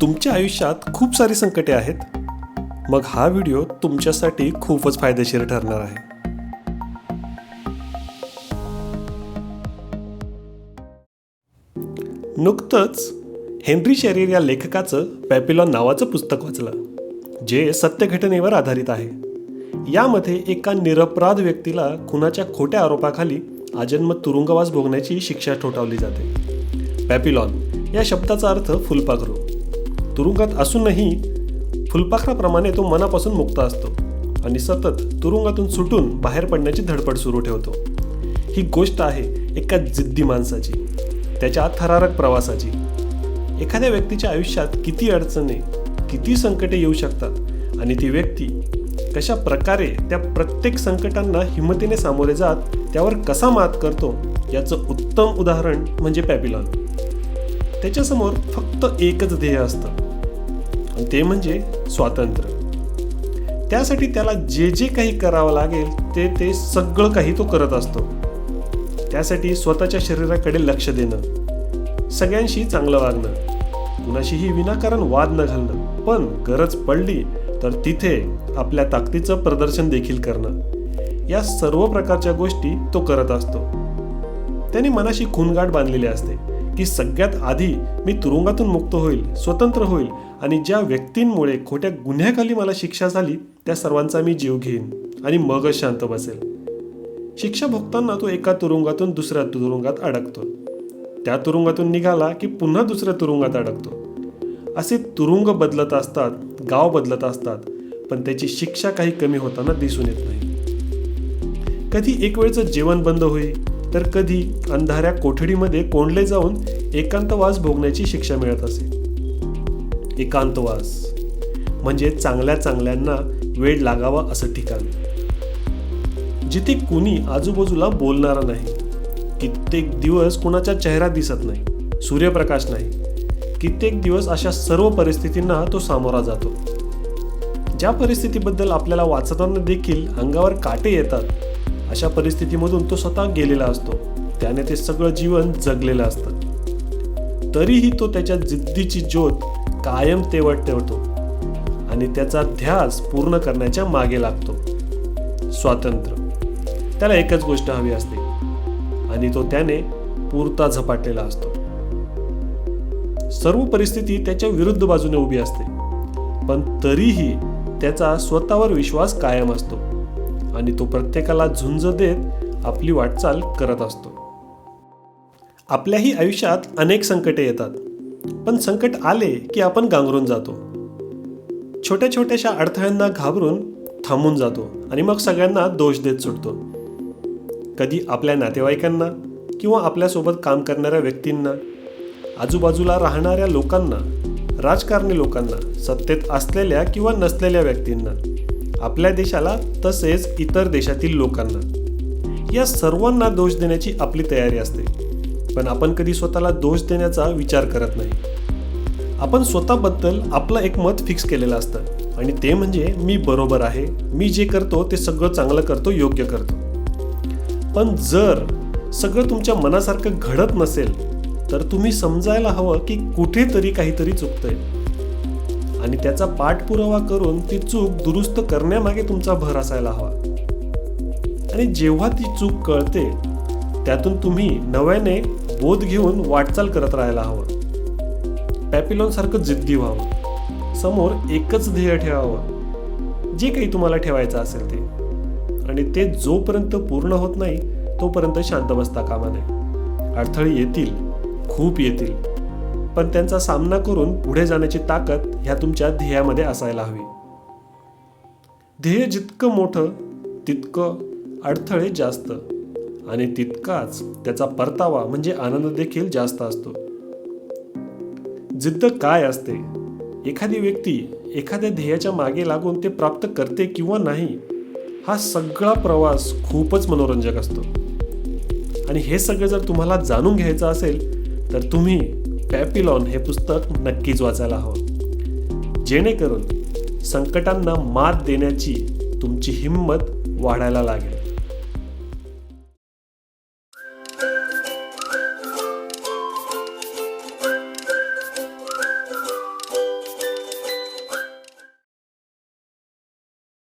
तुमच्या आयुष्यात खूप सारी संकटे आहेत. मग हा व्हिडिओ तुमच्यासाठी खूपच फायदेशीर ठरणार आहे. नुकतंच हेनरी शेरीर या लेखकाचं पॅपिलॉन नावाचं पुस्तक वाचलं जे सत्यघटनेवर आधारित आहे. यामध्ये एका निरपराध व्यक्तीला खुनाच्या खोट्या आरोपाखाली आजन्म तुरुंगवास भोगण्याची शिक्षा ठोठावली जाते. पॅपिलॉन या शब्दाचा अर्थ फुलपाखरू. तुरुंगात असूनही फुलपाखराप्रमाणे तो मनापासून मुक्त असतो आणि सतत तुरुंगातून सुटून बाहेर पडण्याची धडपड सुरू ठेवतो. ही गोष्ट आहे एका जिद्दी माणसाची त्याच्या थरारक प्रवासाची. एखाद्या व्यक्तीच्या आयुष्यात किती अडचणी किती संकटे येऊ शकतात आणि ती व्यक्ती कशा प्रकारे त्या प्रत्येक संकटांना हिमतीने सामोरे जात त्यावर कसा मात करतो याचं उत्तम उदाहरण म्हणजे पॅपिलॉन त्याच्यासमोर फक्त एकच ध्येय असतं आणि ते म्हणजे स्वातंत्र्य. त्यासाठी त्याला जे जे काही करावं लागेल ते ते सगळं काही तो करत असतो. त्यासाठी स्वतःच्या शरीराकडे लक्ष देणं सगळ्यांशी चांगलं वागणं कुणाशीही विनाकारण वाद न घालणं पण गरज पडली तर तिथे आपल्या ताकदीचं प्रदर्शन देखील करणं या सर्व प्रकारच्या गोष्टी तो करत असतो. त्याने मनाशी खूनगाठ बांधलेली असते की सगळ्यात आधी मी तुरुंगातून मुक्त होईल स्वतंत्र होईल आणि ज्या व्यक्तींमुळे खोट्या गुन्ह्याखाली मला शिक्षा झाली त्या सर्वांचा मी जीव घेईन आणि मगच शांत बसेल. शिक्षा भोगताना तो एका तुरुंगातून दुसऱ्या तुरुंगात अडकतो. त्या तुरुंगातून निघाला की पुन्हा दुसऱ्या तुरुंगात अडकतो. असे तुरुंग बदलत असतात गाव बदलत असतात पण त्याची शिक्षा काही कमी होताना दिसून येत नाही. कधी एक वेळचं जेवण बंद होईल तर कधी अंधाऱ्या कोठडीमध्ये कोंडले जाऊन एकांतवास भोगण्याची शिक्षा मिळत असे. एकांतवास म्हणजे चांगल्या चांगल्यांना वेळ लागावा असं ठिकाण. जिथे कुणी आजूबाजूला बोलणारा नाही. कित्येक दिवस कुणाचा चेहरा दिसत नाही सूर्यप्रकाश नाही. कित्येक दिवस अशा सर्व परिस्थितींना तो सामोरा जातो. ज्या परिस्थितीबद्दल आपल्याला वाचताना देखील अंगावर काटे येतात अशा परिस्थितीमधून तो स्वतः गेलेला असतो. त्याने ते सगळं जीवन जगलेलं असतं. तरीही तो त्याच्या जिद्दीची ज्योत कायम तेवट ठेवतो आणि त्याचा ध्यास पूर्ण करण्याच्या मागे लागतो. स्वातंत्र्य. त्याला एकच गोष्ट हवी असते आणि तो त्याने पुरता झपाटलेला असतो. सर्व परिस्थिती त्याच्या विरुद्ध बाजूने उभी असते पण तरीही त्याचा स्वतःवर विश्वास कायम असतो आणि तो प्रत्येकाला झुंज देत आपली वाटचाल करत असतो. आपल्याही आयुष्यात अनेक संकटे येतात. पण संकट आले की आपण गांगरून जातो. छोट्या छोट्याशा अडथळ्यांना घाबरून थांबून जातो आणि मग सगळ्यांना दोष देत सुटतो. कधी आपल्या नातेवाईकांना किंवा आपल्यासोबत काम करणाऱ्या व्यक्तींना आजूबाजूला राहणाऱ्या लोकांना राजकारणी लोकांना सत्तेत असलेल्या किंवा नसलेल्या व्यक्तींना आपल्या देशाला तसेच इतर देशातील लोकांना या सर्वांना दोष देण्याची आपली तयारी असते. पण आपण कधी स्वतःला दोष देण्याचा विचार करत नाही. आपण स्वतःबद्दल आपलं एक मत फिक्स केलेलं असतं. आणि ते म्हणजे मी बरोबर आहे मी जे करतो ते सगळं चांगलं करतो योग्य करतो. पण जर सगळं तुमच्या मनासारखं घडत नसेल तर तुम्ही समजायला हवं की कुठेतरी काहीतरी चुकतंय. आणि त्याचा पाठपुरावा करून ती चूक दुरुस्त करण्यामागे तुमचा भर असायला हवा. आणि जेव्हा ती चूक कळते त्यातून तुम्ही नव्याने बोध घेऊन वाटचाल करत राहायला हवं. पॅपिलॉन सारखं जिद्दी व्हावं. समोर एकच ध्येय ठेवावं. जे काही तुम्हाला ठेवायचं असेल ते. आणि ते जोपर्यंत पूर्ण होत नाही तोपर्यंत शांत बसता कामा नये. अडथळे येतील खूप येतील. पण त्यांचा सामना करून पुढे जाण्याची ताकद ह्या तुमच्या ध्येयामध्ये असायला हवी. ध्येय जितकं मोठं तितकं अडथळे जास्त. आणि तितकाच त्याचा परतावा म्हणजे आनंद देखील जास्त असतो. जिद्द काय असते? एखादी व्यक्ती एखाद्या ध्येयाच्या मागे लागून ते प्राप्त करते किंवा नाही हा सगळा प्रवास खूपच मनोरंजक असतो. आणि हे सगळं जर तुम्हाला जाणून घ्यायचं असेल तर तुम्ही पॅपिलॉन हे पुस्तक नक्कीच वाचायला हवं. जेणेकरून संकटांना मात देण्याची तुमची हिंमत वाढायला लागेल.